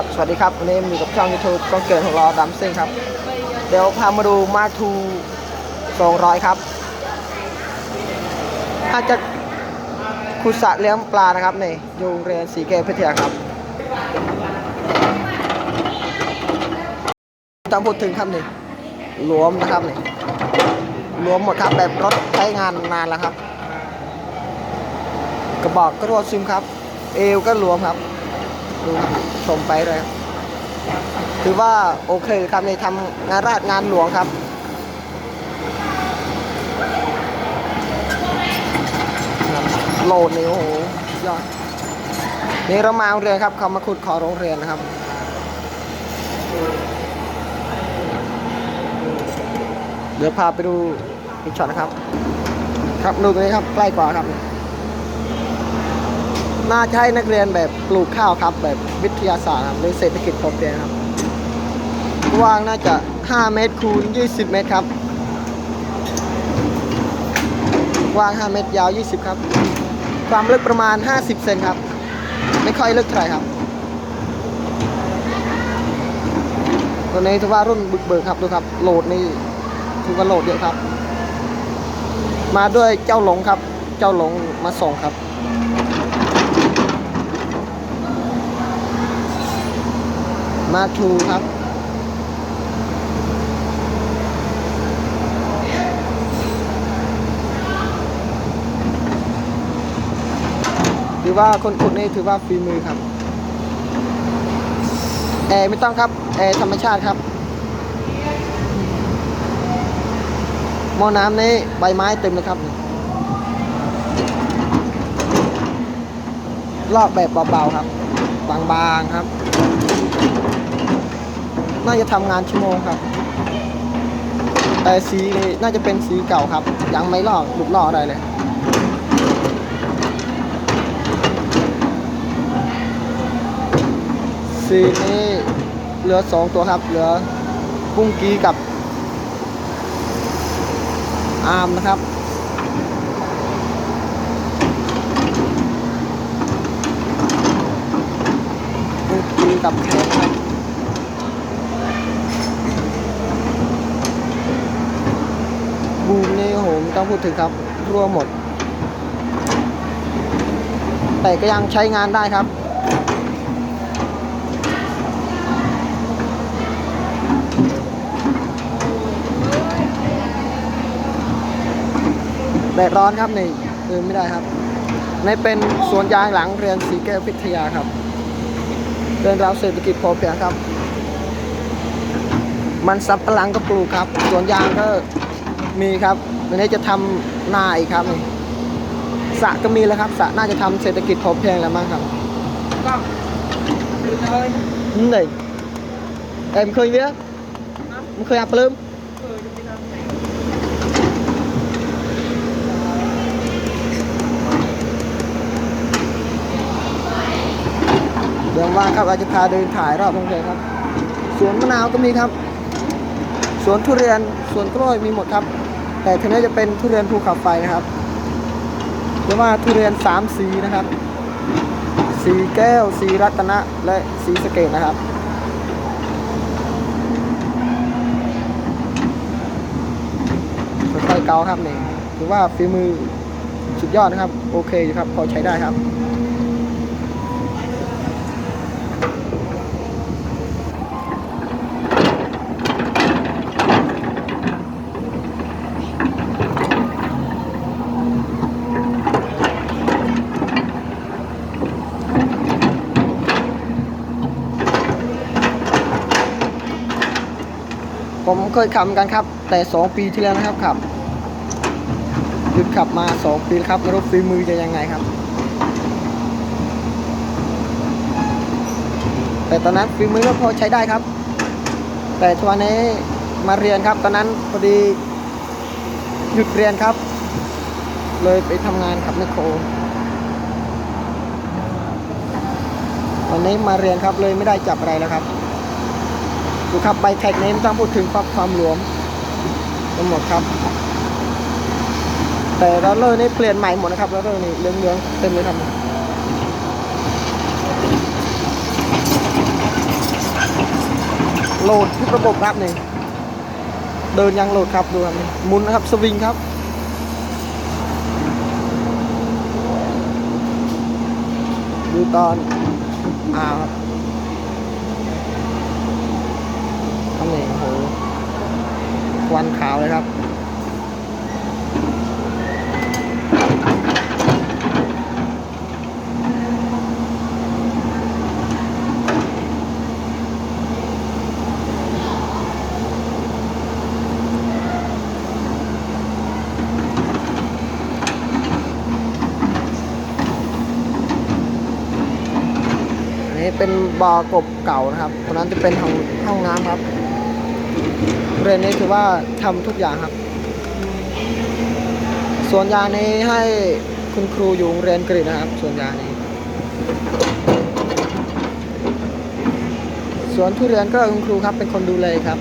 ครับสวัสดีครับ วันนี้มีกับช่องยูทูบก็เกิดของเราดำซิ่งครับ เดี๋ยวพามาดูมาทู200 ครับอาจจะขุสะเลี้ยงปลานะครับนี่อยู่โรงเรียนสีเกตพิทยาครับต้องพูดถึงครับนี่หลวมนะครับนี่หลวมหมดครับแบบรถใช้งานนานแล้วครับ กระบอกก็รั่วซึมครับ เอวก็หลวมครับ ดูชมไปเลยถือว่าโอเคครับในทำงานราชงานหลวงครับโหลดนี่โอ้โหยอดนี่เรามาโรงเรียนครับเขามาขุดขอโรงเรียนนะครับเดี๋ยวพาไปดูอีกช็อตนะครับ ครับดูตรงนี้ครับใกล้กว่าครับ น่าจะให้นักเรียนแบบปลูกข้าวครับ แบบวิทยาศาสตร์ครับหรือเศรษฐกิจพอเพียงครับกว้างน่าจะ 5 เมตรคูณ 20 เมตรครับกว้าง 5 เมตรยาว 20 ครับ ความลึกประมาณ 50 เซนครับ ไม่ค่อยลึกเท่าไหร่ครับ ตัวนี้ถือว่ารุ่นบึกเบิกครับดูครับ โหลดนี่ถือว่าโหลดเยอะครับ มาด้วยเจ้าหลงครับ เจ้าหลงมาส่งครับ มาทูครับ ถือว่าคนขุดนี่ถือว่าฝีมือครับ แอร์ไม่ต้องครับ แอร์ธรรมชาติครับหม้อน้ำนี้ใบไม้เต็มเลยครับลอกแบบเบาๆครับ บางๆครับ น่าจะทำงานชั่วโมงครับ แต่สีน่าจะเป็นสีเก่าครับ ยังไม่ลอกหลุดลอกอะไรเลยสีนี้เหลือสองตัวครับ เหลือกุ้งกีกับ อาร์มนะครับกุ้งกีกับแขนครับมนี่โอ้โหไม่ ต้องพูดถึงครับรั่วหมด แต่ก็ยังใช้งานได้ครับ แดดร้อนครับนี่เดินไม่ได้ครับ ในเป็นสวนยางหลังเรียนสีแก้วพิทยาครับเดินราวเศรษฐกิจพอเพียงครับ มันสับปะหลังก็ปลูกครับ สวนยางก็มีครับ วันนี้จะทำนาอีกครับนี่สระก็มีแล้วครับสระน่าจะทำเศรษฐกิจพอเพียงแล้วมั้งครับก็ดูเลยนี่ em khơi biết em khơi áp lơm เออจะไปทำไหนเดี๋ยวว่างครับ อาจจะพาเดินถ่ายรอบโรงเรียนครับ สวนมะนาวก็มีครับ สวนทุเรียน สวนกล้วยมีหมดครับ แต่ทีนี้จะเป็นทุเรียนภูเขาไฟนะครับเรียกว่าทุเรียนสามสีนะครับ สีแก้ว สีรัตนะและสีสเกตนะครับค่อยๆเกาครับนี่ถือว่าฝีมือสุดยอดนะครับ โอเคอยู่ครับ พอใช้ได้ครับ ผมเคยขับกันครับ แต่สองปีที่แล้วนะครับขับหยุดขับมาสองปีครับไม่รู้ฝีมือจะยังไงครับ แต่ตอนนั้นฝีมือก็พอใช้ได้ครับ แต่ทุกวันนี้มาเรียนครับ ตอนนั้นพอดีหยุดเรียนครับ เลยไปทำงานขับแมคโครวันนี้มาเรียนครับเลยไม่ได้จับอะไรแล้วครับ ดูครับใบแท็กนี้ไม่ต้องพูดถึงความความหลวมทั้งหมดครับ แต่เราเลอร์นี่เปลี่ยนใหม่หมดนะครับแล้วเลอร์นี่เหลืองๆเต็มเลยครับโหลดทุกระบบครับนี่เดินยังโหลดครับดูครับนี่มุนนะครับสวิงครับดูตอนอ่า วครับทำนี่โอ้โหควันขาวเลยครับอันนี้เป็นบ่อกบเก่านะครับตรงนั้นจะเป็นห้องห้องน้ำครับ เรียนนี้คือว่าทำทุกอย่างครับส่วนยานี้ให้คุณครูอยู่โรงเรียนกรีนะครับส่วนยานี้ส่วนทุเรียนก็คุณครูครับเป็นคนดูแลครับ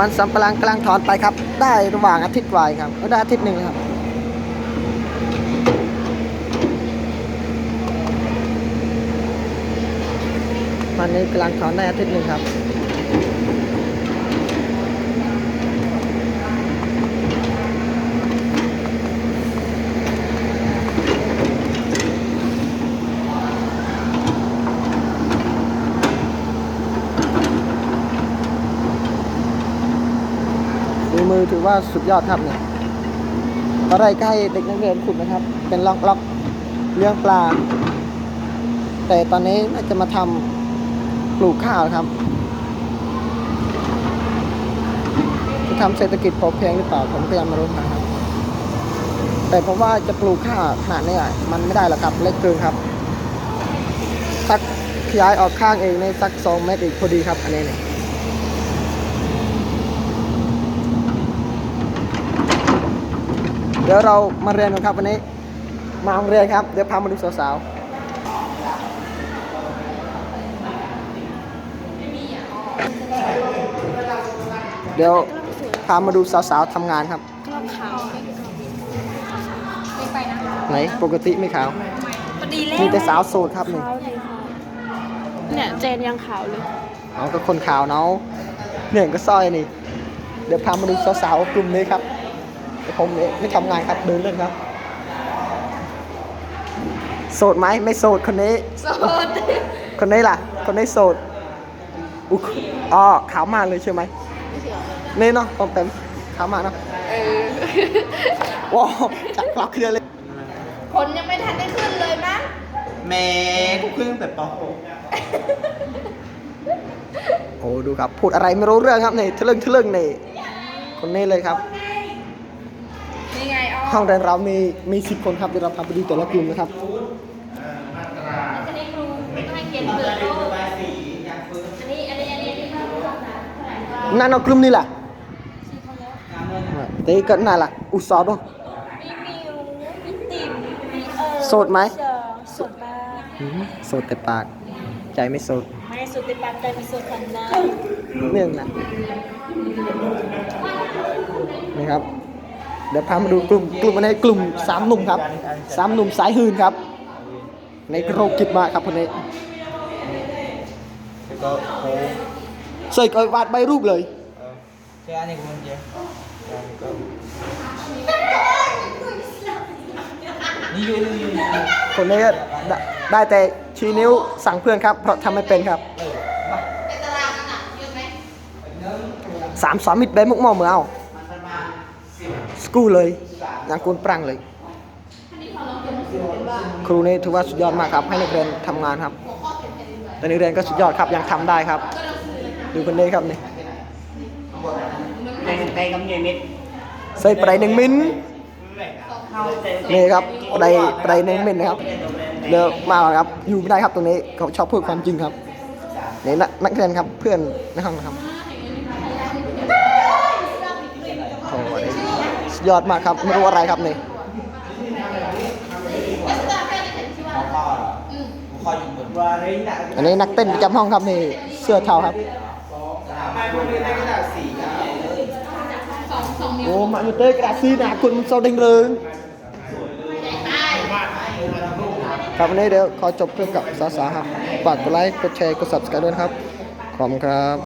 มันสำปะหลังกำลังถอนไปครับ ได้ระหว่างอาทิตย์วาเองครับเออได้อาทิตย์หนึ่งครับ วันนี้กำลังถอนได้อาทิตย์หนึ่งครับฝีมือถือว่าสุดยอดครับเนี่ยตอนแรกก็ให้เด็กนักเรียนขุดนะครับ เป็นล็อกล็อกๆเลี้ยงปลา แต่ตอนนี้น่าจะมาทำ ปลูกข้าวครับจะทำเศรษฐกิจพอเพียงหรือเปล่าผมก็ยังไม่รู้นะครับ แต่ผมว่าจะปลูกข้าวขนาดนี้มันไม่ได้หรอกครับเล็กเกินครับสักขยายออกข้างเองในสักสองเมตรอีกพอดีครับอันนี้เนี่ยเดี๋ยวเรามาเรียนกันครับวันนี้ มาโรงเรียนครับ เดี๋ยวพามาดูสาวๆ เดี๋ยวพามาดูสาวๆทำงานครับกล้องขาวไม่ไปนะไหนปกติไม่ขาว พอดีแล้วมีแต่สาวโสดครับนี่ขาวเลยค่ะเนี่ยเจนยังขาวเลยเอาก็คนขาวเนาะเนี่ยก็สร้อยนี่ เดี๋ยวพามาดูสาวๆกลุ่มนี้ครับเดี๋ยวผมเนี่ยไม่ทำงานครับเดินเล่นครับ โสดไหมไม่โสดคนนี้ โสด คนนี้ล่ะ คนนี้โสด อุ๊ยอ๋อขาวมากเลยใช่ไหมนี่เนาะปอมเต็มขาวมากเนาะเออ ว้าวจักรอกเคลียร์เลยผลยังไม่ทันได้ขึ้นเลยมั้งแม่กูขึ้นตั้งแต่ปโอ้ดูครับ พูดอะไรไม่รู้เรื่องครับนี่ทะลึ่งทะลึ่งนี่คนนี้เลยครับ นี่ไงอ๋อ ห้องเรียนเรามีมีสิบคนครับเดี๋ยวเราพาไปดูแต่ละกลุ่มนะครับ อันนี้ครูให้เขียนเปลือกโลกอันนี้อันนี้อันนี้อันนี้เท่าไหร่คะ นั่นเอากลุ่มนี้ล่ะต่ก็น่าล่ะอุตสาห์ด้วยโสดไหมโสดปาหืมโสดแต่ปาก ใจไม่โสดไม่สุดในปากใจไม่สดขนหน้าเนื่องนะนี่ครับ เดี๋ยวพามาดูกลุ่มกลุ่มอันนี้กลุ่มสามหนุ่มครับสามหนุ่มสายหื่นครับ ในโรคกิจมาครับคนนี้แล้วก็โใส่กอยวาดใบรูปเลยเออใช่อันนี้คุณเจ๊นี่อยู่นี่อยู่คนนี้ก็ได้แต่ชี้นิ้วสั่งเพื่อนครับ เพราะทำไม่เป็นครับสามสามมิดเบมุกมอเหมือเอาสกูเลยย่างกูนปรังเลย ครูนี่ถือว่าสุดยอดมากครับ ให้นักเรียนทำงานครับแต่นักเรียนก็สุดยอดครับยังทำได้ครับ ดูคนนี้ครับนี่ในในกำเนิดเม็ดใส่ปลายหนึ่งมิลนี่ครับปลายปลายหนึ่งมิลนะครับเดี๋ยวมาก่อนครับอยู่ไม่ได้ครับตรงนี้เขาชอบพูดความจริงครับนี่นักนักเรียนครับเพื่อนในห้องนะครับโอ้โหนี่สุดยอดมากครับไม่รู้อะไรครับนี่เขาข้อกูข้อยิงบนว่าอะไรหนักอันนี้นักเต้นประจำห้องครับนี่เสื้อเทาครับไม่พวกนี้ได้กระดาษสีอะโอ้มาอยู่เต้กระดาษซีนะคุณโซเด้งเริงครับวันนี้เดี๋ยวขอจบเพื่อกับสาสาครับฝากกดไลค์ กดแชร์ กด subscribe ด้วยนะครับ ขอบคุณครับ